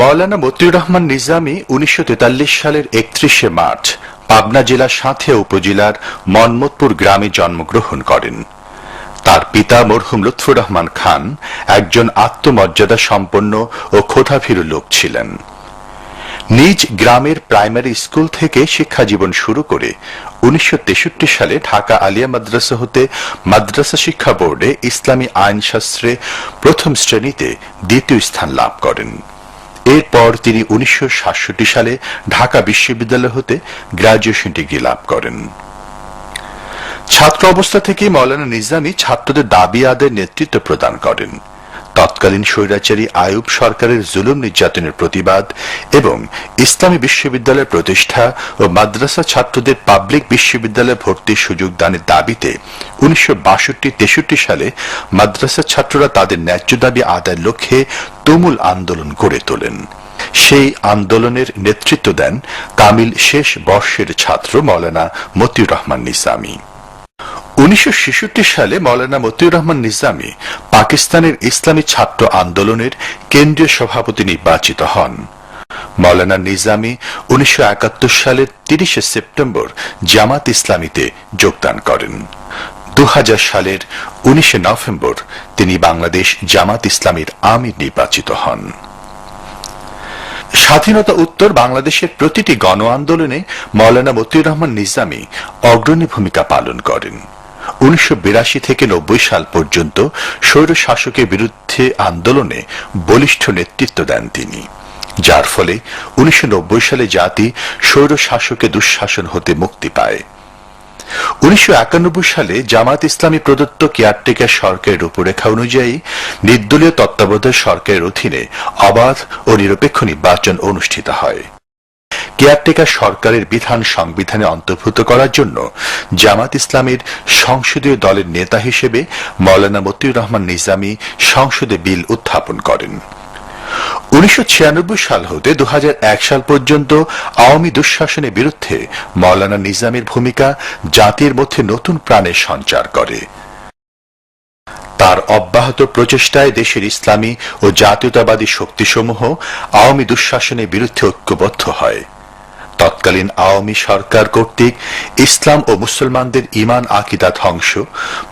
মৌলানা মতিউর রহমান নিজামী উনিশশো তেতাল্লিশ সালের একত্রিশে মার্চ পাবনা জেলার সাঁথিয়া উপজেলার মনমতপুর গ্রামে জন্মগ্রহণ করেন। তার পিতা মরহুম লুৎফুর রহমান খান একজন আত্মমর্যাদা সম্পন্ন ও ক্ষোধাভীরু লোক ছিলেন। নিজ গ্রামের প্রাইমারি স্কুল থেকে শিক্ষা জীবন শুরু করে উনিশশো তেষট্টি সালে ঢাকা আলিয়া মাদ্রাসা হতে মাদ্রাসা শিক্ষা বোর্ডে ইসলামী আইনশাস্ত্রে প্রথম শ্রেণীতে দ্বিতীয় স্থান লাভ করেন। এরপর তিনি উনিশশো সাতষট্টি সালে ঢাকা বিশ্ববিদ্যালয় হতে গ্রাজুয়েশন ডিগ্রি লাভ করেন। ছাত্র অবস্থা থেকে মৌলানা নিজামী ছাত্রদের দাবি আদায় নেতৃত্ব প্রদান করেন। তৎকালীন স্বৈরাচারী আয়ুব সরকারের জুলুম নির্যাতনের প্রতিবাদ এবং ইসলামী বিশ্ববিদ্যালয় প্রতিষ্ঠা ও মাদ্রাসা ছাত্রদের পাবলিক বিশ্ববিদ্যালয়ে ভর্তির সুযোগ দানের দাবিতে উনিশশো বাষট্টি তেষট্টি সালে মাদ্রাসা ছাত্ররা তাদের ন্যায্য দাবি আদায়ের লক্ষ্যে তুমুল আন্দোলন গড়ে তোলেন। সেই আন্দোলনের নেতৃত্ব দেন কামিল শেষ বর্ষের ছাত্র মৌলানা মতিউর রহমান নিসামী। উনিশশো ছেষট্টি সালে মৌলানা মতিউর রহমান নিজামী পাকিস্তানের ইসলামী ছাত্র আন্দোলনের কেন্দ্রীয় সভাপতি নির্বাচিত হন। মৌলানা নিজামী উনিশশো সালের তিরিশে সেপ্টেম্বর জামাত ইসলামীতে যোগদান করেন। দু হাজার সালের উনিশে নভেম্বর তিনি বাংলাদেশ জামাত ইসলামীর আমির নির্বাচিত হন। স্বাধীনতা উত্তর বাংলাদেশের প্রতিটি গণ আন্দোলনে মৌলানা মতিউর রহমান নিজামী অগ্রণী ভূমিকা পালন করেন। উনিশশো বিরাশি থেকে নব্বই সাল পর্যন্ত স্বৈর শাসকের বিরুদ্ধে আন্দোলনে বলিষ্ঠ নেতৃত্ব দেন তিনি। যার ফলে উনিশশো নব্বই সালে জাতি স্বৈর দুঃশাসন হতে মুক্তি পায়। উনিশশো সালে জামাত ইসলামী প্রদত্ত কেয়ারটেকার সরকারের রূপরেখা অনুযায়ী নির্দলীয় তত্ত্বাবধায়ক সরকারের অধীনে অবাধ ও নিরপেক্ষ নির্বাচন অনুষ্ঠিত হয়। কেয়ারটেকার সরকারের বিধান সংবিধানে অন্তর্ভুক্ত করার জন্য জামাত ইসলামের সংসদীয় দলের নেতা হিসেবে মৌলানা মতিউর রহমান নিজামী সংসদে বিল উত্থাপন করেন। উনিশশো ছিয়ানব্বই সাল হতে দুহাজার এক সাল পর্যন্ত আওয়ামী দুঃশাসনের বিরুদ্ধে মৌলানা নিজামের ভূমিকা জাতির মধ্যে নতুন প্রাণের সঞ্চার করে। তার অব্যাহত প্রচেষ্টায় দেশের ইসলামী ও জাতীয়তাবাদী শক্তিসমূহ আওয়ামী দুঃশাসনের বিরুদ্ধে ঐক্যবদ্ধ হয়। তৎকালীন আওয়ামী সরকার কর্তৃক ইসলাম ও মুসলমানদের ইমান আকিদা ধ্বংস,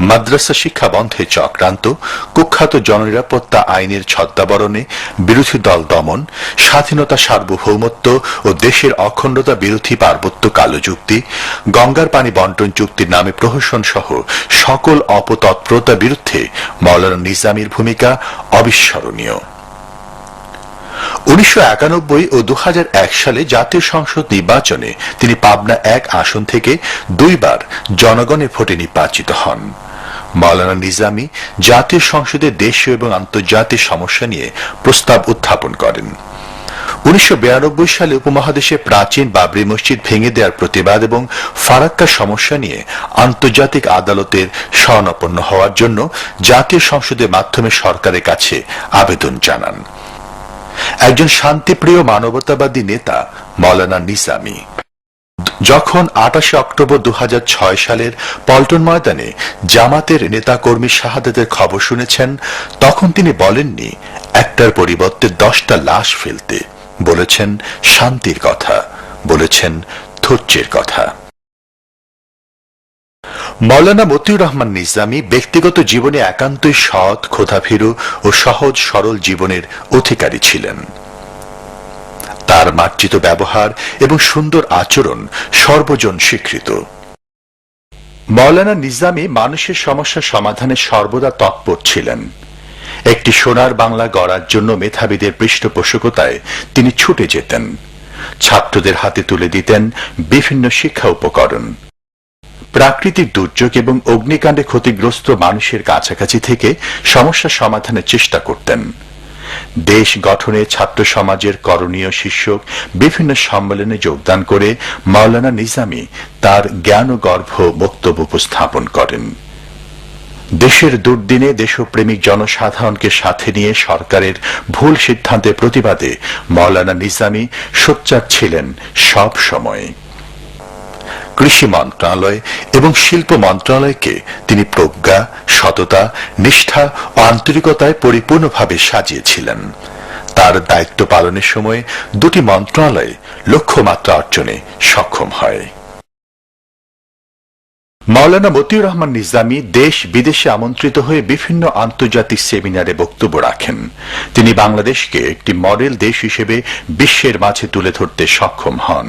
মাদ্রাসা শিক্ষা বন্ধে চক্রান্ত, কুখ্যাত জননিরাপত্তা আইনের ছদ্মাবরণে বিরোধী দল দমন, স্বাধীনতা সার্বভৌমত্ব ও দেশের অখণ্ডতা বিরোধী পার্বত্য কালো চুক্তি গঙ্গার পানি বন্টন চুক্তির নামে প্রহসন সহ সকল অপতৎপরতা বিরুদ্ধে মৌলানা নিজামীর ভূমিকা অবিস্মরণীয়। উনিশশো একানব্বই ও দু হাজার এক সালে জাতীয় সংসদ নির্বাচনে তিনি পাবনা এক আসন থেকে দুইবার জনগণের ভোটে নির্বাচিত হন। মাওলানা নিজামী জাতীয় সংসদে দেশীয় এবং আন্তর্জাতিক সমস্যা নিয়ে প্রস্তাব উত্থাপন করেন। উনিশশো বিরানব্বই সালে উপমহাদেশে প্রাচীন বাবরি মসজিদ ভেঙে দেওয়ার প্রতিবাদ এবং ফারাক্কা সমস্যা নিয়ে আন্তর্জাতিক আদালতের স্বর্ণাপন্ন হওয়ার জন্য জাতীয় সংসদের মাধ্যমে সরকারের কাছে আবেদন জানান। একজন শান্তিপ্রিয় মানবতাবাদী নেতা, মৌলানা নিসামি যখন আটাশে অক্টোবর দু হাজার ছয় সালের পল্টন ময়দানে জামাতের নেতাকর্মী শাহাদাতের খবর শুনেছেন, তখন তিনি বলেননি, একটার পরিবর্তে দশটা লাশ ফেলতে। বলেছেন, শান্তির কথা। বলেছেন, ধৈর্যের কথা। মৌলানা মতিউর রহমান নিজামী ব্যক্তিগত জীবনে একান্তই সৎ ক্ষোধাভীরু ও সহজ, সরল জীবনের অধিকারী ছিলেন। তার মার্জিত ব্যবহার এবং সুন্দর আচরণ সর্বজন স্বীকৃত। মৌলানা নিজামী মানুষের সমস্যা সমাধানে সর্বদা তৎপর ছিলেন। একটি সোনার বাংলা গড়ার জন্য মেধাবীদের পৃষ্ঠপোষকতায় তিনি ছুটে যেতেন। ছাত্রদের হাতে তুলে দিতেন বিভিন্ন শিক্ষা উপকরণ। প্রাকৃতিক দুর্যোগ এবং অগ্নিকাণ্ডে ক্ষতিগ্রস্ত মানুষের কাছাকাছি থেকে সমস্যা সমাধানের চেষ্টা করতেন। দেশ গঠনে ছাত্র সমাজের করণীয় শীর্ষক বিভিন্ন সম্মেলনে যোগদান করে মাওলানা নিজামি তার জ্ঞান ও গর্ভ বক্তব্য উপস্থাপন করেন। দেশের দুর্দিনে দেশপ্রেমিক জনসাধারণকে সাথে নিয়ে সরকারের ভুল সিদ্ধান্তের প্রতিবাদে মাওলানা নিজামী সোচ্চার ছিলেন সব সময়। কৃষি মন্ত্রণালয় এবং শিল্প মন্ত্রণালয়কে তিনি প্রজ্ঞা, সততা, নিষ্ঠা ও আন্তরিকতায় পরিপূর্ণভাবে সাজিয়েছিলেন। তার দায়িত্ব পালনের সময় দুটি মন্ত্রণালয় লক্ষ্যমাত্রা অর্জনে সক্ষম হয়। মাওলানা মতিউর রহমান নিজামী দেশ বিদেশে আমন্ত্রিত হয়ে বিভিন্ন আন্তর্জাতিক সেমিনারে বক্তব্য রাখেন। তিনি বাংলাদেশকে একটি মডেল দেশ হিসেবে বিশ্বের মাঝে তুলে ধরতে সক্ষম হন।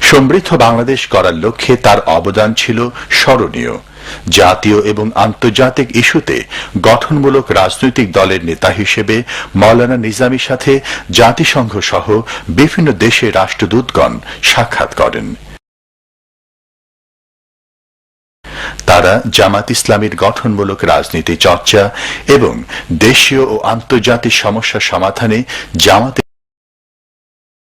সমৃদ্ধ বাংলাদেশ করার লক্ষ্যে তার অবদান ছিল স্মরণীয়। জাতীয় এবং আন্তর্জাতিক ইস্যুতে গঠনমূলক রাজনৈতিক দলের নেতা হিসেবে মাওলানা নিজামীর সাথে জাতিসংঘ সহ বিভিন্ন দেশে রাষ্ট্রদূতগণ সাক্ষাৎ করেন। তারা জামাত ইসলামীর গঠনমূলক রাজনীতি চর্চা এবং দেশীয় ও আন্তর্জাতিক সমস্যা সমাধানে জামাতে